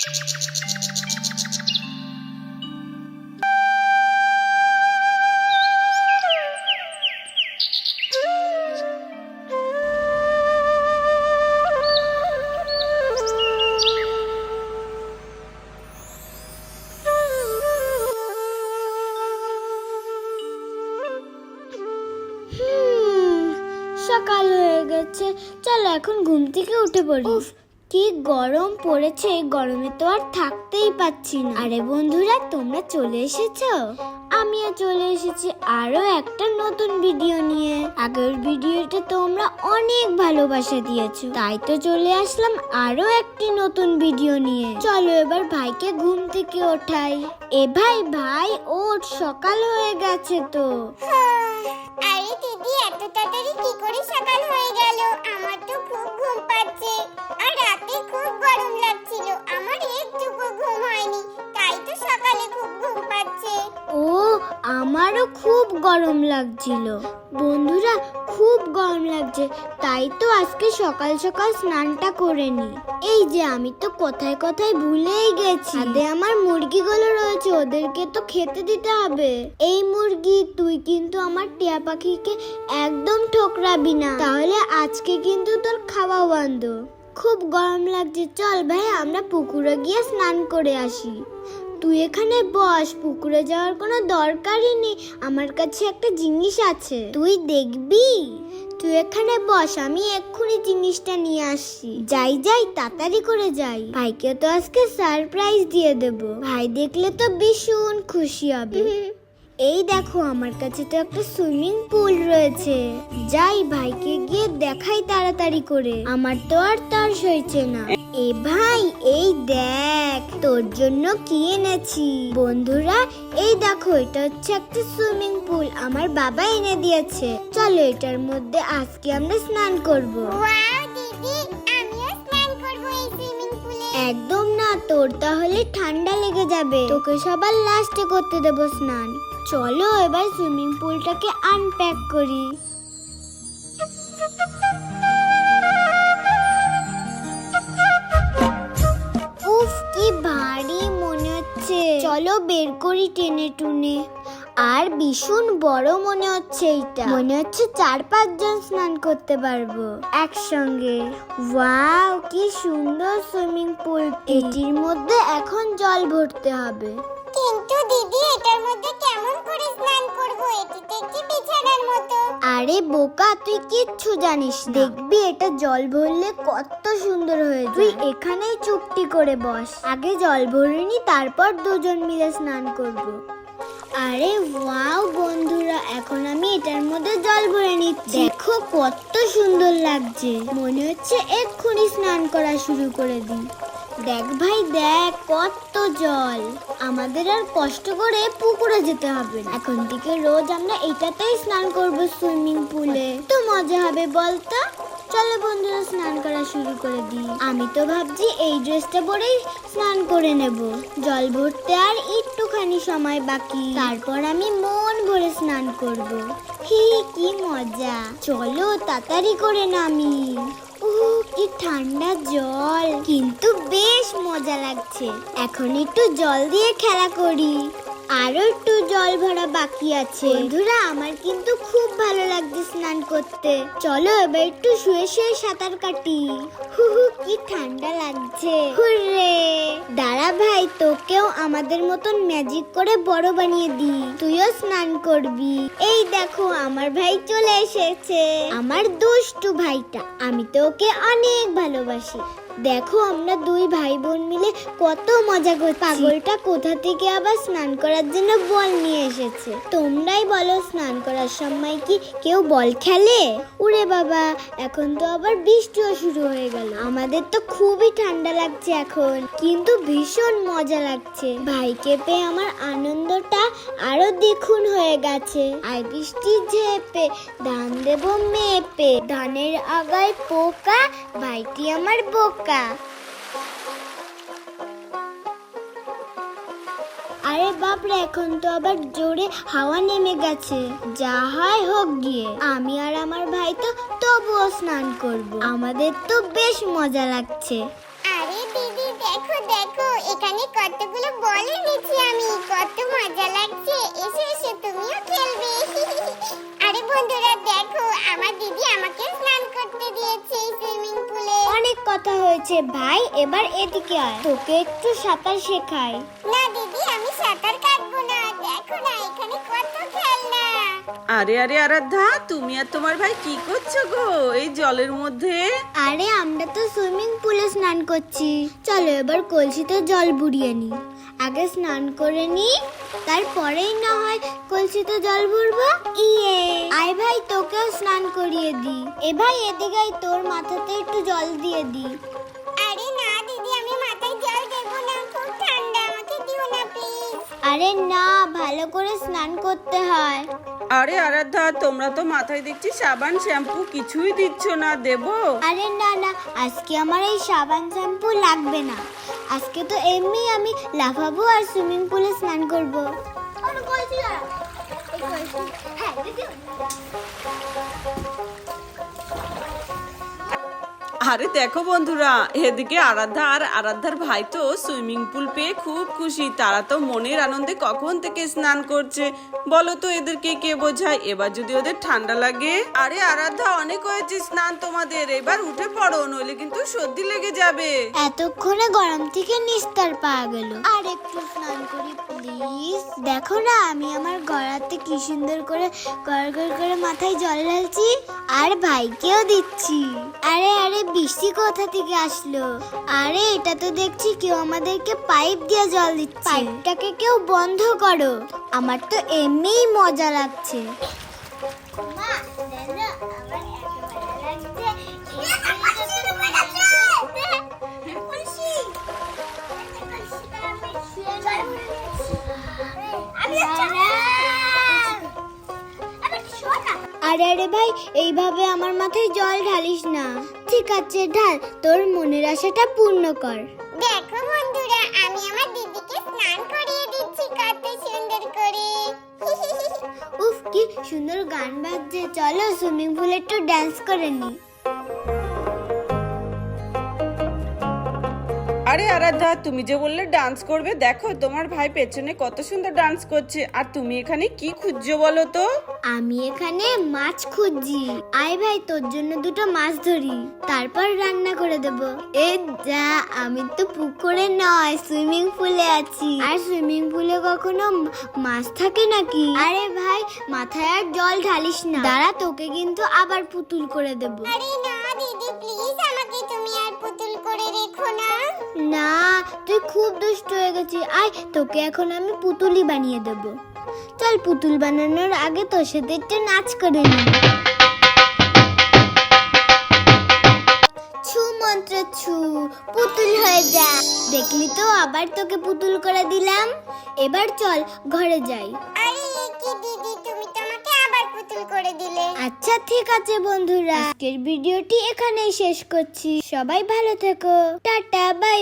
সকাল হয়ে গেছে। চল এখন ঘুম থেকে উঠে পড়ি। কি গরম পড়েছে গরমে তো আর থাকতেই পাচ্ছি না। আরে বন্ধুরা, তোমরা চলে এসেছ? আমিও চলে এসেছি আরও একটা নতুন ভিডিও নিয়ে। আগের ভিডিওটা তোমরা অনেক ভালোবাসা দিয়েছ। তাই তো চলে আসলাম আরও একটি নতুন ভিডিও নিয়ে। চলো এবার ভাইকে ঘুম থেকে ওঠাই। এ ভাই ভাই, ওঠ, সকাল হয়ে গেছে তো। আরে দিদি, এত তাড়াতাড়ি কি করে সকাল হয়ে গেল? খুব লাগছিল। আমার একটুকু ঘুম হয়নি। তাই তো সকালে খুব ঘুম পাচ্ছে। ও, আমারও খুব গরম লাগছিল। বন্ধুরা, খুব গরম লাগছে। তাই তো আজকে সকাল সকাল স্নানটা করে নি। এই যে, আমি তো কোথায় কোথায় ভুলেই গেছি। ছাদে আমার মুরগিগুলো রয়েছে, ওদেরকে তো খেতে দিতে হবে। এই মুরগি, তুই কিন্তু আমার টিয়া পাখিকে একদম ঠোকরাবি না। তাহলে আজকে কিন্তু তোর খাওয়া বন্ধ। খুব গরম লাগছে। চল ভাই, আমরা পুকুরে গিয়ে স্নান করে আসি। তুই এখানে বস, পুকুরে যাওয়ার কোনো দরকারই নেই। আমার কাছে একটা জিনিস আছে। তুই দেখবি? তুই এখানে বস, আমি এক্ষুনি জিনিসটা নিয়ে আসছি। যাই যাই, তাড়াতাড়ি করে যাই। ভাইকে তো আজকে সারপ্রাইজ দিয়ে দেব। ভাই দেখলে তো ভীষণ খুশি হবে। এই দেখো আমার কাছে তো একটা সুইমিং পুল রয়েছে। যাই ভাইকে গিয়ে দেখাই তাড়াতাড়ি করে। আমার তো আর তার সইছে না। এ ভাই এই দেখ তোর জন্য কি এনেছি? বন্ধুরা এই দেখো এটা হচ্ছে একটা সুইমিং পুল। আমার বাবা এনে দিয়েছে। চলো এটার মধ্যে আজকে আমরা স্নান করব। একদম না তোর তাহলে ঠান্ডা লেগে যাবে। তোকে সবার লাস্টে করতে দেবো স্নান। চলো এবার সুইমিং পুলটাকে আনপ্যাক করি। উফ, কি ভারী মনে হচ্ছে। চলো বের করি টেনে টুনে। আর ভীষণ বড় মনে হচ্ছে এইটা। মনে হচ্ছে চার পাঁচজন স্নান করতে পারব একসঙ্গে। ওয়াও, কি সুন্দর সুইমিং পুল এটির মধ্যে এখন জল ভরতে হবে। দিদি এটার মধ্যে কেমন করে স্নান করব? এটি তো একটি বিছানার মতো। আরে বোকা তুই কিচ্ছু জানিস। দেখবি এটা জল ভরলে কত সুন্দর হয়ে তুই এখানেই চুপটি করে বস। আগে জল ভরে নি তারপর দুজন মিলে স্নান করব। আরে ওয়াও বন্ধুরা এখন আমি এটার মধ্যে জল ভরে নিচ্ছি। দেখো কত সুন্দর লাগছে। মনে হচ্ছে এক্ষুনি স্নান করা শুরু করে দিই। দেখ ভাই, দেখ কত জল। আমাদের আর কষ্ট করে পুকুরে যেতে হবে না। এখন থেকে রোজ আমরা এটাতেই স্নান করব সুইমিং পুলে। তো মজা হবে বলতো? চলো বন্ধুরা, স্নান করা শুরু করে দিই। আমি তো ভাবছি এই ড্রেসটা পরেই স্নান করে নেব। জল ভরতে আর একটুখানি সময় বাকি। তারপর আমি মন ভরে স্নান করব। হি, কি মজা। চলো তাড়াতাড়ি করে নামি। ঠান্ডা জল। কিন্তু বেশ মজা লাগছে। এখন একটু জল দিয়ে খেলা করি। আরও একটু জল ভরা বাকি আছে। বন্ধুরা, আমার কিন্তু খুব ভালো লাগছে স্নান করতে। চলো এবার একটু শুয়ে শুয়ে সাঁতার কাটি। হু হু, কি ঠান্ডা লাগছে। হুররে! দাঁড়া ভাই, তোকেও আমাদের মতন ম্যাজিক করে বড় বানিয়ে দি তুইও স্নান করবি। এই দেখো, আমার ভাই চলে এসেছে। আমার দুষ্টু ভাইটা, আমি তো ওকে অনেক ভালোবাসি। দেখো, আমরা দুই ভাই বোন মিলে কত মজা করছি। পাগলটা কোথা থেকে আবার স্নান করার জন্য বল নিয়ে এসেছে? তোমরাই বলো, স্নান করার সময় কি কেউ বল খেলে? উরে বাবা, এখন তো আবার বৃষ্টিও শুরু হয়ে গেল। আমাদের তো খুবই ঠান্ডা লাগছে এখন, কিন্তু ভীষণ মজা লাগছে। ভাইকে পেয়ে আমার আনন্দটা আরও দ্বিগুণ হয়ে গেছে। আর বৃষ্টি ঝেপে ধান দেব মেপে ধানের আগায় পোকা, ভাইটি আমার বোকা। আরে বাপরে, এখন তো আবার জোরে হাওয়া নেমে গেছে। যা হয় হোক গিয়ে। আমি আর আমার ভাই তো তবুও স্নান করব। আমাদের তো বেশ মজা লাগছে। আরে দিদি, দেখো দেখো, এখানে কতগুলো কথা হয়েছে। ভাই এবার এদিকে আয়। তোকে একটু সাঁতার শেখাই। না দিদি আমি সাঁতার কাটবো না। দেখো না এখানে কত খেলনা। আরে আরে আরাধ্যা তুমি আর তোমার ভাই কি করছ গো? এই জলের মধ্যে? আরে আমরা তো সুইমিং পুলে স্নান করছি। চলো এবার কলসিতে জল বুড়িয়ে নি। আগে স্নান করে নি তারপরেই না হয় কলসিতে জল ভরবো? ইয়ে। আয় ভাই, তোকেও স্নান করিয়ে দি এ ভাই, এদিকে তোর মাথাতে একটু জল দিয়ে দি আরে না ভালো করে স্নান করতে হয়। আরে আরাধ্যা তোমরা তো মাথায় দেখছি সাবান শ্যাম্পু কিছুই দিচ্ছ না দেবো। আরে না না আজকে আমার এই সাবান শ্যাম্পু লাগবে না। আজকে তো এমনি আমি লাফাবো আর সুইমিং পুলে স্নান করব। আরে দেখো বন্ধুরা, এদিকে আরাধ্যা আর আরাধ্যার ভাই তো সুইমিং পুল পেয়ে খুব খুশি। তারা তো মনের আনন্দে কখন থেকে স্নান করছে? বলো তো এদেরকে কে বোঝায়? এবার যদি ওদের ঠান্ডা লাগে? আরে আরাধ্যা, অনেক হয়েছে স্নান তোমাদের। এবার উঠে পড়ো, নইলে কিন্তু সর্দি লেগে যাবে। এতক্ষণে গরম থেকে নিস্তার পাওয়া গেল। আর একটু স্নান করি প্লিজ দেখো না, আমি আমার গড়াতে কি সুন্দর করে গড় করে মাথায় জল ঢালছি, আর ভাইকেও দিচ্ছি। আরে আরে বৃষ্টি কোথা থেকে আসলো? আরে, এটা তো দেখছি কেউ আমাদেরকে পাইপ দিয়ে জল দিচ্ছে। পাইপটাকে কেউ বন্ধ করো। আমার তো এমনিই মজা লাগছে। আরে ভাই এইভাবে আমার মাথায় জল ঢালিস না। ঠিক আছে ঢাল তোর মনের আশাটা পূর্ণ কর। দেখো বন্ধুরা আমি আমার দিদিকে স্নান করিয়ে দিচ্ছি কত সুন্দর করে। উফ কি সুন্দর গান বাজছে। চলো সুইমিং পুলে একটু ড্যান্স করে নি। আরে আরাধ্যা তুমি যে বললে ডান্স করবে দেখো তোমার ভাই পেছনে কত সুন্দর ডান্স করছে। আর তুমি এখানে কি খুঁজছো বলো তো? আমি এখানে মাছ খুঁজছি। আয় ভাই তোর জন্য দুটো মাছ ধরি। তারপর রান্না করে দেব। এ যা আমি তো পুকুরে নয় সুইমিং পুলে আছি। আর সুইমিং পুলে কখনো মাছ থাকে নাকি? আরে ভাই মাথায় আর জল ঢালিস না। দাঁড়া তোকে কিন্তু আবার পুতুল করে দেব। আরে না দিদি প্লিজ আমাকে তুমি তুই খুব দুষ্ট হয়ে গেছিস আয় তোকে এখন আমি পুতুলি বানিয়ে দেব। চল পুতুল বানানোর আগে তোর সাথে একটু নাচ করে নি। ছু মন্ত্র ছু পুতুল হয়ে যা। দেখলি তো আবার তোকে পুতুল করে দিলাম। এবার চল ঘরে যাই। আরে কি দিদি তুমি তো আমাকে আবার পুতুল করে দিলে। আচ্ছা ঠিক আছে বন্ধুরা। আজকের ভিডিওটি এখানেই শেষ করছি। সবাই ভালো থেকো। Tata bye.